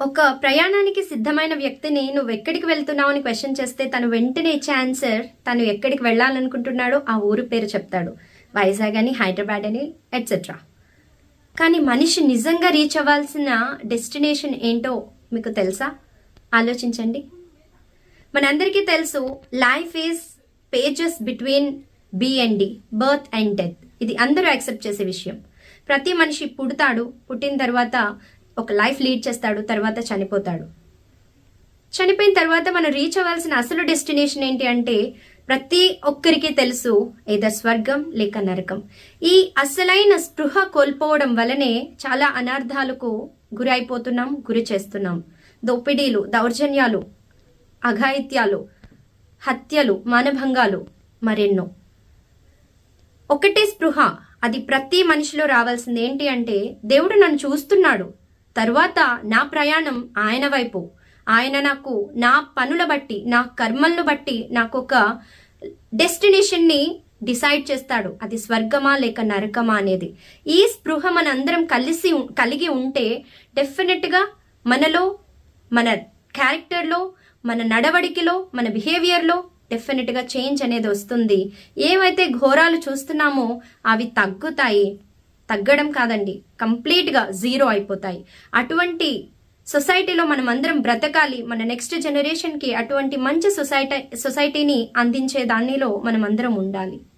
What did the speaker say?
ఒక ప్రయాణానికి సిద్ధమైన వ్యక్తిని నువ్వు ఎక్కడికి వెళ్తున్నావు అని క్వశ్చన్ చేస్తే తను వెంటనే ఇచ్చే ఆన్సర్ తను ఎక్కడికి వెళ్ళాలనుకుంటున్నాడో ఆ ఊరు పేరు చెప్తాడు. వైజాగ్ అని హైదరాబాద్ అని ఎట్సెట్రా కానీ మనిషి నిజంగా రీచ్ అవ్వాల్సిన డెస్టినేషన్ ఏంటో మీకు తెలుసా? ఆలోచించండి. మనందరికీ తెలుసు life is pages between B and D birth and death ఇది అందరూ యాక్సెప్ట్ చేసే విషయం. ప్రతి మనిషి పుడతాడు పుట్టిన తర్వాత ఒక లైఫ్ లీడ్ చేస్తాడు తర్వాత చనిపోతాడు. చనిపోయిన తర్వాత మనం రీచ్ అవ్వాల్సిన అసలు డెస్టినేషన్ ఏంటి అంటే ప్రతి ఒక్కరికి తెలుసు ఏదో స్వర్గం లేక నరకం. ఈ అసలైన స్పృహ కోల్పోవడం వలనే చాలా అనర్థాలకు గురి అయిపోతున్నాం గురి చేస్తున్నాం. దోపిడీలు దౌర్జన్యాలు అఘాయిత్యాలు హత్యలు మానభంగాలు మరెన్నో. ఒకటే స్పృహ అది ప్రతి మనిషిలో రావాల్సింది ఏంటి అంటే దేవుడు నన్ను చూస్తున్నాడు. తరువాత నా ప్రయాణం ఆయన వైపు. ఆయన నాకు నా పనుల బట్టి నా కర్మలను బట్టి నాకు ఒక డెస్టినేషన్ని డిసైడ్ చేస్తాడు. అది స్వర్గమా లేక నరకమా అనేది. ఈ స్పృహ మనందరం కలిసి కలిగి ఉంటే డెఫినెట్గా మనలో మన క్యారెక్టర్లో మన నడవడికలో మన బిహేవియర్లో డెఫినెట్గా చేంజ్ అనేది వస్తుంది. ఏవైతే ఘోరాలు చూస్తున్నామో అవి తగ్గుతాయి. తగ్గడం కాదండి. కంప్లీట్గా జీరో అయిపోతాయి. అటువంటి సొసైటీలో మనం అందరం బ్రతకాలి. మన నెక్స్ట్ జనరేషన్కి అటువంటి మంచి సొసైటీ సొసైటీని అందించే దానిలో మనం అందరం ఉండాలి.